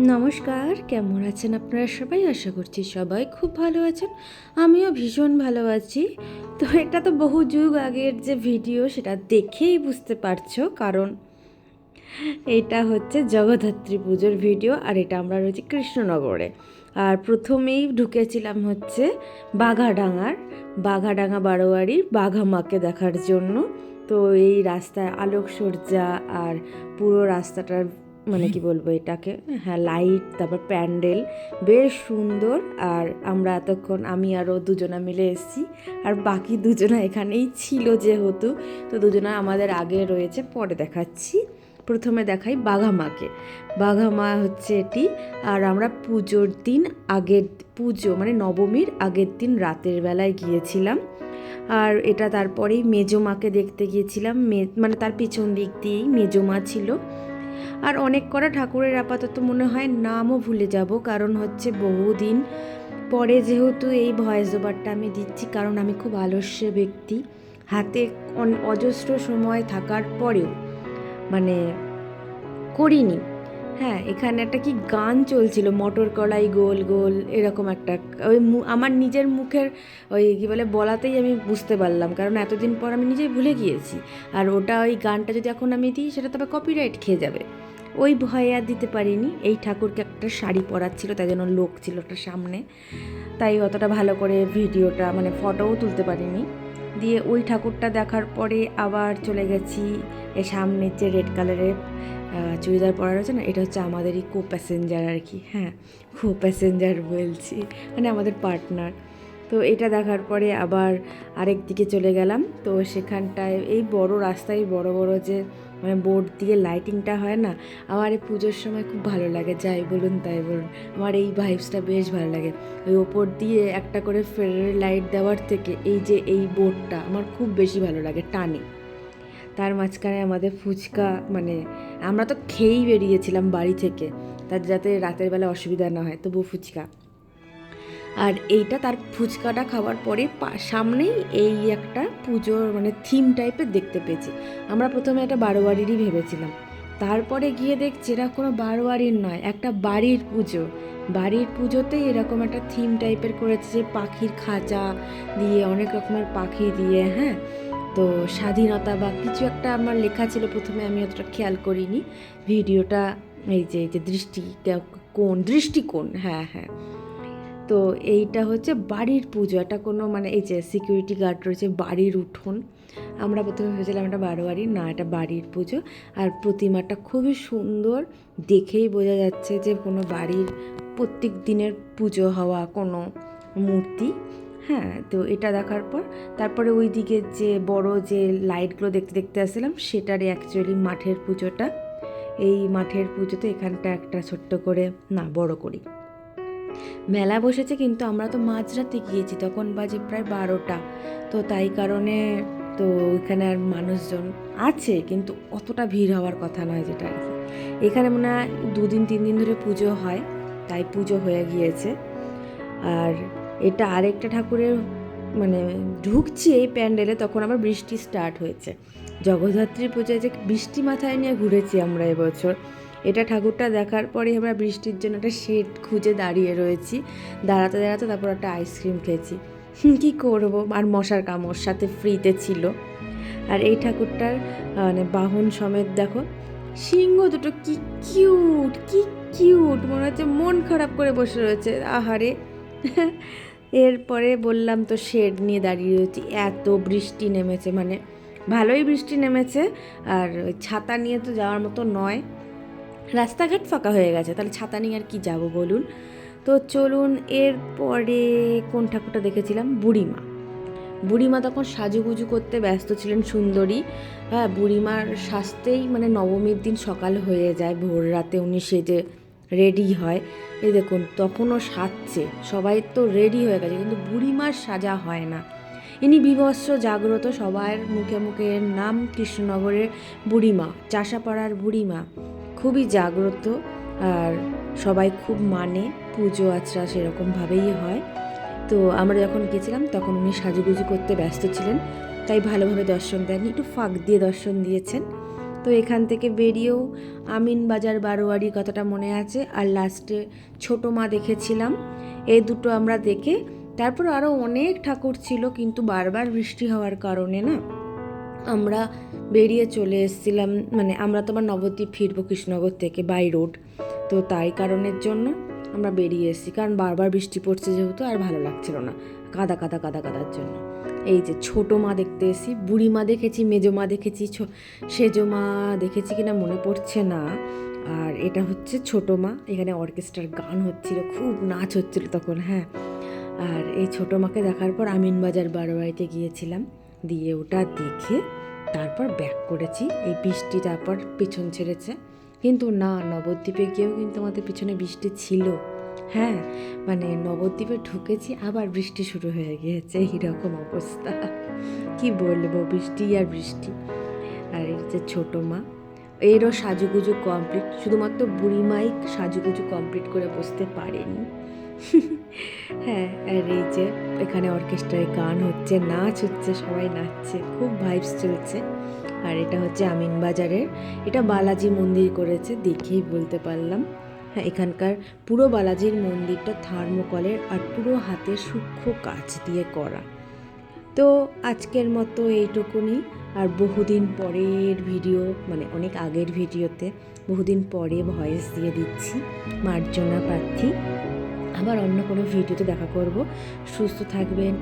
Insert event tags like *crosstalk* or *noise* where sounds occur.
নমস্কার, কেমন আছেন আপনারা সবাই? আশা করছি সবাই খুব ভালো আছেন। আমিও ভীষণ ভালো আছি। তো এটা তো বহু যুগ আগের যে ভিডিও, সেটা দেখেই বুঝতে পারছ। কারণ এটা হচ্ছে জগদ্ধাত্রী পুজোর ভিডিও, আর এটা আমরা রয়েছি কৃষ্ণনগরে। আর প্রথমেই ঢুকেছিলাম হচ্ছে বাঘাডাঙ্গার বাঘাডাঙ্গা বারোয়ারির বাঘা মাকে দেখার জন্য। তো এই রাস্তায় আলোকসজ্জা আর পুরো রাস্তাটার মানে কি বলব এটাকে? হ্যাঁ লাইট তারপর প্যান্ডেল বেশ সুন্দর। আর আমরা এতক্ষণ, আমি আরও দুজনা মিলে এসেছি। আর বাকি দুজনা এখানেই ছিল যেহেতু। তো দুজনা আমাদের আগে রয়েছে, পরে দেখাচ্ছি। প্রথমে দেখাই বাঘামাকে। বাঘামা হচ্ছে এটি। আর আমরা পুজোর দিন আগের, পুজো মানে নবমীর আগের দিন রাতের বেলায় গিয়েছিলাম। আর এটা তারপরেই মেজোমাকে দেখতে গিয়েছিলাম। মে মানে তার পিছন দিক দিয়েই মেজোমা ছিল। আর অনেক করা ঠাকুরের আপাতত মনে হয় নামও ভুলে যাব, কারণ হচ্ছে বহুদিন পরে যেহেতু এই ভয়েস ওভারটা আমি দিচ্ছি, কারণ আমি খুব আলস্য ব্যক্তি, হাতে অজস্র সময় থাকার পরেও মানে করিনি। হ্যাঁ এখানে একটা কি গান চলছিল, মটর কলাই গোল গোল, এরকম একটা। ওই আমার নিজের মুখের ওই কী বলে, বলাতেই আমি বুঝতে পারলাম, কারণ এতদিন পর আমি নিজেই ভুলে গিয়েছি। আর ওটা ওই গানটা যদি এখন আমি দিই, সেটা তবে কপিরাইট খেয়ে যাবে। ওই ভয়ে আর দিতে পারিনি। এই ঠাকুরকে একটা শাড়ি পরাচ্ছিল, তাই জন্য লোক ছিল ওটা সামনে। তাই অতটা ভালো করে ভিডিওটা মানে ফটোও তুলতে পারিনি। দিয়ে ওই ঠাকুরটা দেখার পরে আবার চলে গেছি এ সামনের যে রেড কালারের চুড়িদার পরা রয়েছে না, এটা হচ্ছে আমাদেরই কো প্যাসেঞ্জার আর কি হ্যাঁ কো প্যাসেঞ্জার বলছি মানে আমাদের পার্টনার তো এটা দেখার পরে আবার আরেক দিকে চলে গেলাম। তো সেখানটায় এই বড় রাস্তায় বড় বড় যে মানে বোর্ড দিয়ে লাইটিংটা হয় না, আমার এই পুজোর সময় খুব ভালো লাগে। যাই বলুন তাই বলুন, আমার এই ভাইবসটা বেশ ভালো লাগে। ওই ওপর দিয়ে একটা করে ফেরারি লাইট দেওয়ার থেকে এই যে এই বোর্ডটা আমার খুব বেশি ভালো লাগে টানে। তার মাঝখানে আমাদের ফুচকা মানে আমরা তো খেয়েই বেরিয়েছিলাম বাড়ি থেকে তার যাতে রাতের বেলা অসুবিধা না হয় তবু ফুচকা। আর এইটা তার ফুচকাটা খাওয়ার পরে সামনেই এই একটা পুজোর মানে থিম টাইপের দেখতে পেয়েছি। আমরা প্রথমে একটা বারোয়ারিরই ভেবেছিলাম। তারপরে গিয়ে দেখছি এরা কোনো বারোয়ারির নয়, একটা বাড়ির পুজো। বাড়ির পুজোতেই এরকম একটা থিম টাইপের করেছে যে পাখির খাঁচা দিয়ে, অনেক রকমের পাখি দিয়ে হ্যাঁ? তো স্বাধীনতা বা কিছু একটা আমার লেখা ছিল প্রথমে, আমি অতটা খেয়াল করিনি। ভিডিওটা এই যে এই যে দৃষ্টি কোন দৃষ্টিকোণ হ্যাঁ হ্যাঁ। তো এইটা হচ্ছে বাড়ির পুজো। এটা কোনো মানে এই যে সিকিউরিটি গার্ড রয়েছে, বাড়ির উঠোন। আমরা প্রথমে ভেবেছিলাম এটা বারোয়ারি, না, এটা বাড়ির পুজো। আর প্রতিমাটা খুবই সুন্দর। দেখেই বোঝা যাচ্ছে যে কোনো বাড়ির প্রত্যেক দিনের পুজো হওয়া কোনো মূর্তি। হ্যাঁ তো এটা দেখার পর তারপরে ওই দিকে যে বড় যে লাইটগুলো দেখতে দেখতে আসছিলাম, সেটারই অ্যাকচুয়ালি মাঠের পুজোটা। এই মাঠের পুজোতে এখানটা একটা ছোট্ট করে, না, বড় করি। মেলা বসেছে কিন্তু আমরা তো মাঝরাতে গিয়েছি, তখন বাজে প্রায় বারোটা। তো তাই কারণে তো ওইখানে আর মানুষজন আছে, কিন্তু অতটা ভিড় হওয়ার কথা নয় যেটা আর কি। এখানে মনে হয় দুদিন তিন দিন ধরে পুজো হয়, তাই পুজো হয়ে গিয়েছে। আর এটা আরেকটা ঠাকুরের মানে ঢুকছি এই প্যান্ডেলে, তখন আবার বৃষ্টি স্টার্ট হয়েছে। জগদ্ধাত্রী পুজোয় যে বৃষ্টি মাথায় নিয়ে ঘুরেছি আমরা এবছর। এটা ঠাকুরটা দেখার পরে আমরা বৃষ্টির জন্য একটা শেড খুঁজে দাঁড়িয়ে রয়েছি। দাঁড়াতে দাঁড়াতে তারপর একটা আইসক্রিম খেয়েছি। কী করব? আর মশার কামড় সাথে ফ্রিতে ছিল। আর এই ঠাকুরটার মানে বাহন সমেত দেখো, সিংহ দুটো কি কিউট কি কিউট মনে হচ্ছে মন খারাপ করে বসে রয়েছে। আহারে। এরপরে বললাম তো শেড নিয়ে দাঁড়িয়ে রয়েছি। এত বৃষ্টি নেমেছে মানে ভালোই বৃষ্টি নেমেছে। আর ছাতা নিয়ে তো যাওয়ার মতো নয়। রাস্তাঘাট ফাঁকা হয়ে গেছে, তাহলে ছাতা নিয়ে আর কি যাব বলুন? তো চলুন, এরপরে কোন ঠাকুরটা দেখেছিলাম? বুড়িমা। বুড়িমা তখন সাজুগুজু করতে ব্যস্ত ছিলেন সুন্দরী। হ্যাঁ বুড়িমার সাজতেই মানে নবমীর দিন সকাল হয়ে যায়, ভোর রাতে উনি সেজে রেডি হয়। এই দেখুন, তখনও সাজছে, সবাই তো রেডি হয়ে গেছে, কিন্তু বুড়িমার সাজা হয় না। ইনি বিভৎস জাগ্রত, সবার মুখে মুখে নাম কৃষ্ণনগরের বুড়িমা, চাষাপাড়ার বুড়িমা। খুবই জাগ্রত আর সবাই খুব মানে পুজো আচরা সেরকমভাবেই হয়। তো আমরা যখন গেছিলাম তখন উনি সাজুগুজু করতে ব্যস্ত ছিলেন, তাই ভালোভাবে দর্শন দেননি, একটু ফাঁক দিয়ে দর্শন দিয়েছেন। তো এখান থেকে বেরিয়েও আমিন বাজার বারোয়ারি কথাটা মনে আছে, আর লাস্টে ছোটো মা দেখেছিলাম। এই দুটো আমরা দেখে, তারপর আরও অনেক ঠাকুর ছিল, কিন্তু বারবার বৃষ্টি হওয়ার কারণে না আমরা বেরিয়ে চলে এসেছিলাম মানে আমরা তোমার নবদ্বীপ ফিরবো কৃষ্ণনগর থেকে বাই রোড তো তাই কারণের জন্য আমরা বেরিয়ে এসেছি। কারণ বারবার বৃষ্টি পড়ছে যেহেতু, আর ভালো লাগছিল না। কাদা কাদা কাদা, কাদার জন্য। এই যে ছোটো মা দেখতে এসেছি, বুড়ি মা দেখেছি, মেজো মা দেখেছি সেজো মা দেখেছি কিনা মনে পড়ছে না। আর এটা হচ্ছে ছোটো মা, এখানে অর্কেস্ট্রার গান হচ্ছিল, খুব নাচ হচ্ছিল তখন হ্যাঁ। আর এই ছোটো মাকে দেখার পর আমিনবাজার বারোয়ারিতে গিয়েছিলাম। দিয়ে ওটা দেখে তারপর ব্যাক করেছি। এই বৃষ্টি তারপর পিছন ছেড়েছে। কিন্তু না, নবদ্বীপে গিয়েও কিন্তু আমাদের পিছনে বৃষ্টি ছিল। হ্যাঁ মানে নবদ্বীপে ঢুকেছি, আবার বৃষ্টি শুরু হয়ে গিয়েছে। এইরকম অবস্থা। কি বলব, বৃষ্টি আর বৃষ্টি। আর এই যে ছোটো মা, এরও সাজুগুজু কমপ্লিট শুধুমাত্র বুড়িমাই সাজুগুজু কমপ্লিট করে বসতে পারেনি। *laughs* হ্যাঁ আর এই যে এখানে অর্কেস্ট্রায় গান হচ্ছে, নাচ হচ্ছে, সবাই নাচছে, খুব ভাইবস চলছে। আর এটা হচ্ছে আমিন আমিনবাজারের এটা বালাজি মন্দির করেছে, দেখেই বলতে পারলাম। হ্যাঁ এখানকার পুরো বালাজির মন্দিরটা থার্মোকলের আর পুরো হাতের সূক্ষ্ম কাজ দিয়ে করা। তো আজকের মতো এইটুকুনি। আর বহুদিন পরের ভিডিও মানে অনেক আগের ভিডিওতে বহুদিন পরে ভয়েস দিয়ে দিচ্ছি, মার্জনা প্রার্থী। আবার অন্য কোনো ভিডিওতে দেখা করব। সুস্থ থাকবেন।